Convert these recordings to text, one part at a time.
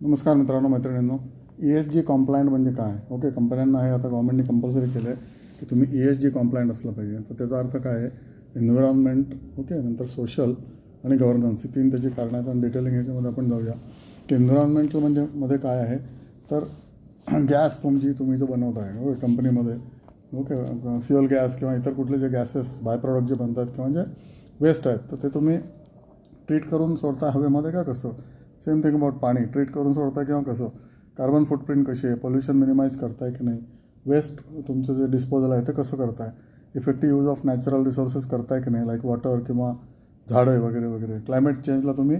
नमस्कार मित्रांनो मैत्रिणींनो. ई एस जी कॉम्प्लायंट म्हणजे काय? ओके कंपन्यांना हे आता गव्हर्नमेंटने कंपल्सरी केलं आहे की तुम्ही ई एस जी कॉम्प्लायंट असलं पाहिजे. तर त्याचा अर्थ काय आहे? एन्व्हायरॉन्मेंट ओके नंतर सोशल आणि गव्हर्नन्स ही तीन त्याची कारणं आहेत आणि डिटेलिंग ह्याच्यामध्ये आपण जाऊया. की एन्व्हायरॉन्मेंटल म्हणजे मध्ये काय आहे? तर गॅस तुमची तुम्ही जो बनवत आहे ओके कंपनीमध्ये ओके फ्युअल गॅस किंवा इतर कुठले जे गॅसेस बाय प्रॉडक्ट जे बनतात किंवा जे वेस्ट आहेत तर ते तुम्ही ट्रीट करून सोडता हवेमध्ये का कसं? सेम थिंग अबाउट पाणी. ट्रीट करून सोडता किंवा कसं? कार्बन फुटप्रिंट कशी आहे? पोल्युशन मिनिमाइज करताय की नाही? वेस्ट तुमचं जे डिस्पोजल आहे ते कसं करताय? Effective use of natural resources करताय की नाही? लाईक वॉटर किंवा झाडं वगैरे वगैरे. क्लायमेट चेंजला तुम्ही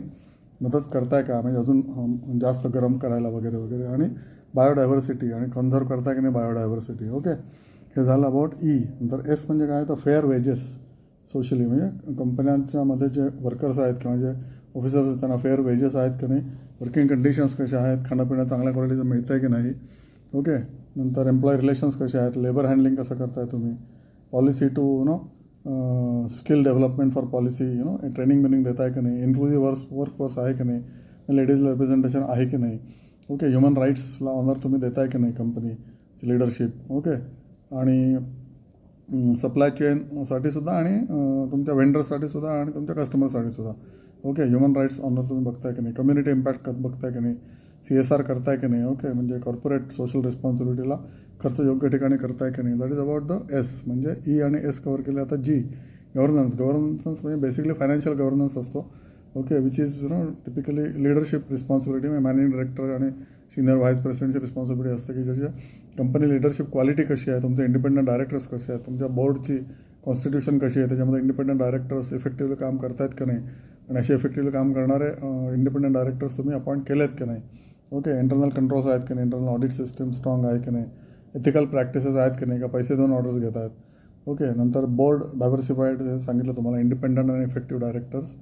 मदत करताय का? म्हणजे अजून जास्त गरम करायला वगैरे वगैरे. आणि बायोडायव्हर्सिटी आणि कन्झर्व करताय की नाही बायोडायव्हर्सिटी ओके हे झालं अबाउट ई e. नंतर एस म्हणजे काय? तर फेअर वेजेस सोशली म्हणजे कंपन्यांच्यामध्ये जे वर्कर्स आहेत किंवा जे ऑफिसर्स त्यांना फेअर वेजेस आहेत की नाही वर्किंग कंडिशन्स कशा आहेत खाणंपिणं चांगल्या क्वालिटीचं मिळतं आहे की नाही. ओके नंतर एम्प्लॉय रिलेशन्स कसे आहेत लेबर हँडलिंग कसं करताय तुम्ही? Policy to you know skill development for policy you know training binning देत आहे की नाही? इन्क्लुझिव्ह वर्स फोर्स आहे की नाही? लेडीज रिप्रेझेंटेशन आहे की नाही? ओके ह्युमन राईट्सला ऑनर तुम्ही देताय की नाही कंपनीची लिडरशिप ओके आणि सप्लाय चेनसाठी सुद्धा आणि तुमच्या वेंडर्ससाठी सुद्धा आणि तुमच्या कस्टमरसाठी सुद्धा. ओके ह्युमन राईट्स ऑनर तुम्ही बघताय की नाही? कम्युनिटी इम्पॅक्ट बघताय की नाही? सी एस आर करताय की नाही? ओके म्हणजे कॉर्पोरेट सोशल रिस्पॉन्सिबिलिटीला खर्च योग्य ठिकाणी करताय की नाही? That is about the S म्हणजे ई आणि एस कवर केले. आता जी गव्हर्नन्स गव्हर्नन्स म्हणजे बेसिकली फायनान्शियल गव्हर्नन्स असतो. Okay which is no typically leadership responsibility म्हणजे मॅनेजिंग डायरेक्टर आणि सिनियर व्हाईस प्रेसिडेंटची रिस्पॉन्सिबिलिटी असते की ज्याच्या कंपनी लिडरशिप क्वालिटी कशी आहे? तुमचे इंडिपेंडंट डायरेक्टर्स कसे आहेत? तुमच्या बोर्डची कॉन्स्टिट्यूशन कशी आहे? त्याच्यामध्ये इंडिपेंडंट डायरेक्टर्स इफेक्टिव्हली काम करतायत का नाही? आणि असे इफेक्टिव्हली काम करणारे इंडिपेंडंट डायरेक्टर्स तुम्ही अपॉइंट केले आहेत की नाही? ओके इंटरनल कंट्रोल्स आहेत की नाही? इंटरनल ऑडिट सिस्टम स्ट्रॉंग आहे की नाही? एथिकल प्रॅक्टिसेस आहेत की नाही? का पैसे देऊन ऑर्डर्स घेत आहेत? ओके नंतर बोर्ड डायव्हर्सिफाईड सांगितलं तुम्हाला इंडिपेंडंट आणि इफेक्टिव्ह डायरेक्टर्स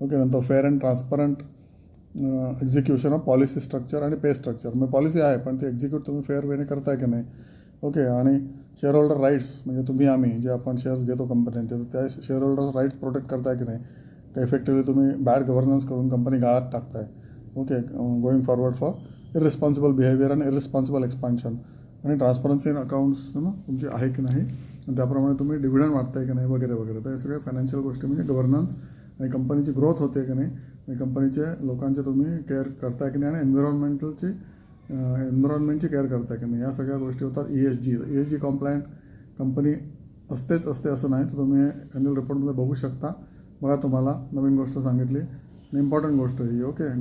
ओके नंतर fair and transparent execution of policy structure आणि पे स्ट्रक्चर म्हणजे पॉलिसी आहे पण ते एक्झिक्यूट तुम्ही फेअर वेने करताय की नाही? ओके आणि शेअर होल्डर राईट्स म्हणजे तुम्ही आम्ही जे आपण शेअर्स घेतो कंपन्यांचे तर त्या शेअर होल्डर्स राईट्स प्रोटेक्ट करताय की नाही? का इफेक्टिव्हली तुम्ही बॅड गव्हर्नन्स करून कंपनी गाळात टाकताय? Okay going forward for irresponsible behaviour आणि इरिस्पॉन्सिबल एक्सपान्शन आणि ट्रान्सपरन्सी इन अकाउंट्स ना तुमची आहे की नाही? त्याप्रमाणे तुम्ही डिव्हिडंड वाटताय की नाही? वगैरे वगैरे. तर हे सगळे फायनान्शियल गोष्टी म्हणजे गव्हर्नन्स आणि कंपनीची ग्रोथ होते की नाही? आणि कंपनीचे लोकांचे तुम्ही केअर करताय की नाही आणि एन्व्हायरॉन्मेंटलची एन्व्हायरॉन्मेंटची केअर करताय की नाही या सगळ्या गोष्टी होतात. E S G E S G compliant company असतेच असते असं नाही तर तुम्ही ॲन्युअल रिपोर्टमध्ये बघू शकता. बघा तुम्हाला नवीन गोष्ट सांगितली. आणि इम्पॉर्टंट गोष्ट ही ओके